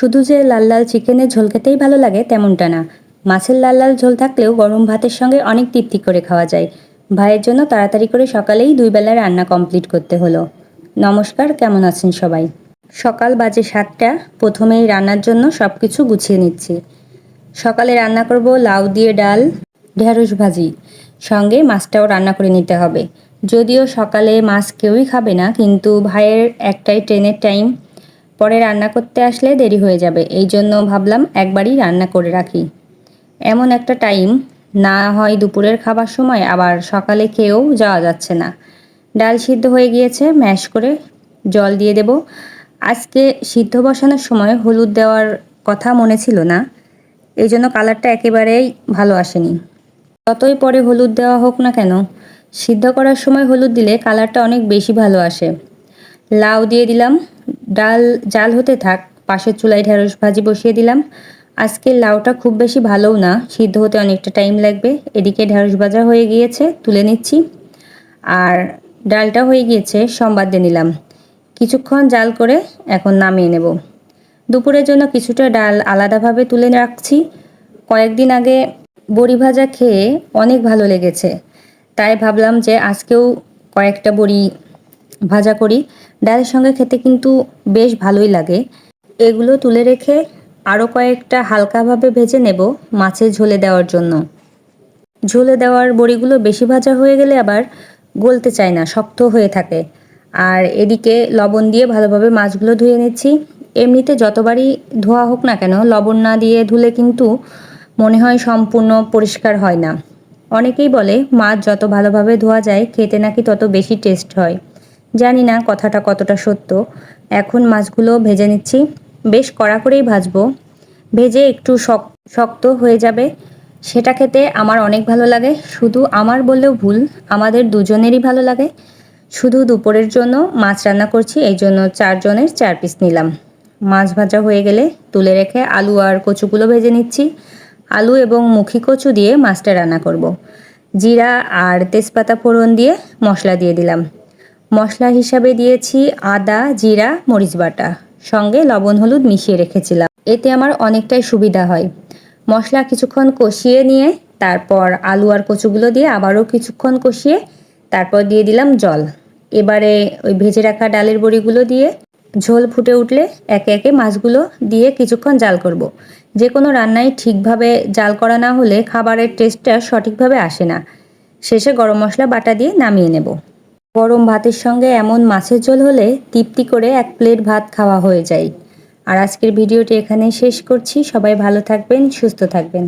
শুধু যে লাল লাল চিকেনের ঝোল খেতেই ভালো লাগে তেমনটা না। মাছের লাল লাল ঝোল থাকলেও গরম ভাতের সঙ্গে অনেক তৃপ্তি করে খাওয়া যায়। ভাইয়ের জন্য তাড়াতাড়ি করে সকালেই দুই বেলা রান্না কমপ্লিট করতে হলো। নমস্কার, কেমন আছেন সবাই? সকাল বাজে সাতটা, প্রথমেই রান্নার জন্য সব কিছু গুছিয়ে নিচ্ছি। সকালে রান্না করব লাউ দিয়ে ডাল, ঢেঁড়স ভাজি। সঙ্গে মাছটাও রান্না করে নিতে হবে। যদিও সকালে মাছ কেউই খাবে না, কিন্তু ভাইয়ের একটাই ট্রেনের টাইম। পরে রান্না করতে আসলে দেরি হয়ে যাবে, এই জন্য ভাবলাম একবারই রান্না করে রাখি। এমন একটা টাইম, না হয় দুপুরের খাবার সময় আবার সকালে খেয়েও যাওয়া যাচ্ছে না। ডাল সিদ্ধ হয়ে গিয়েছে, ম্যাশ করে জল দিয়ে দেব। আজকে সিদ্ধ বসানোর সময় হলুদ দেওয়ার কথা মনে ছিল না, এই জন্য কালারটা একেবারেই ভালো আসেনি। যতই পরে হলুদ দেওয়া হোক না কেন, সিদ্ধ করার সময় হলুদ দিলে কালারটা অনেক বেশি ভালো আসে। লাউ দিয়ে দিলাম। ডাল, জাল হতে থাক, পাশের চুলায় ঢেঁড়স ভাজি বসিয়ে দিলাম। আজকে লাউটা খুব বেশি ভালোও না, সিদ্ধ হতে অনেকটা টাইম লাগবে। এদিকে ঢেঁড়স ভাজা হয়ে গিয়েছে, তুলে নিচ্ছি। আর ডালটা হয়ে গিয়েছে, সম্বাদ দিয়ে নিলাম। কিছুক্ষণ জাল করে এখন নামিয়ে নেব। দুপুরের জন্য কিছুটা ডাল আলাদাভাবে তুলে রাখছি। কয়েকদিন আগে বড়ি ভাজা খেয়ে অনেক ভালো লেগেছে। তাই ভাবলাম যে আজকেও কয়েকটা বড়ি ভাজা করি। ডালের সঙ্গে খেতে কিন্তু বেশ ভালোই লাগে। এগুলো তুলে রেখে আরও কয়েকটা হালকাভাবে ভেজে নেব মাছের ঝোলে দেওয়ার জন্য। ঝোলে দেওয়ার বড়িগুলো বেশি ভাজা হয়ে গেলে আবার গলতে চায় না, শক্ত হয়ে থাকে। আর এদিকে লবণ দিয়ে ভালোভাবে মাছগুলো ধুয়ে নিচ্ছি। এমনিতে যতবারই ধোয়া হোক না কেন, লবণ না দিয়ে ধুলে কিন্তু মনে হয় সম্পূর্ণ পরিষ্কার হয় না। অনেকেই বলে, মাছ যত ভালোভাবে ধোয়া যায়, খেতে নাকি তত বেশি টেস্ট হয়। জানি না কথাটা কতটা সত্য। এখন মাছগুলো ভেজে নিচ্ছি। বেশ কড়া করেই ভাজবো। ভেজে একটু শক্ত হয়ে যাবে। সেটা খেতে আমার অনেক ভালো লাগে। শুধু আমার বললেও ভুল, আমাদের দুজনেরই ভালো লাগে। শুধু দুপুরের জন্য মাছ রান্না করছি, এই জন্য চারজনের চার পিস নিলাম। মাছ ভাজা হয়ে গেলে তুলে রেখে আলু আর কচুগুলো ভেজে নিচ্ছি। আলু এবং মুখি কচু দিয়ে মাছটা রান্না করব। জিরা আর তেজপাতা ফোড়ন দিয়ে মশলা দিয়ে দিলাম। মশলা হিসাবে দিয়েছি আদা, জিরা, মরিচ বাটা। সঙ্গে লবণ হলুদ মিশিয়ে রেখেছিলাম। এতে আমার অনেকটাই সুবিধা হয়। মশলা কিছুক্ষণ কষিয়ে নিয়ে তারপর আলু আর কচুগুলো দিয়ে আবারও কিছুক্ষণ কষিয়ে তারপর দিয়ে দিলাম জল। এবারে ওই ভেজে রাখা ডালের বড়িগুলো দিয়ে ঝোল ফুটে উঠলে একে একে মাছগুলো দিয়ে কিছুক্ষণ জাল করব। যে কোনো রান্নায় ঠিকভাবে জাল করা না হলে খাবারের টেস্টটা সঠিকভাবে আসে না। শেষে গরম মশলা বাটা দিয়ে নামিয়ে নেব। গরম ভাতের সঙ্গে এমন মাছের ঝোল হলে তৃপ্তি করে এক প্লেট ভাত খাওয়া হয়ে যায়। আর আজকের ভিডিওটি এখানে শেষ করছি। সবাই ভালো থাকবেন, সুস্থ থাকবেন।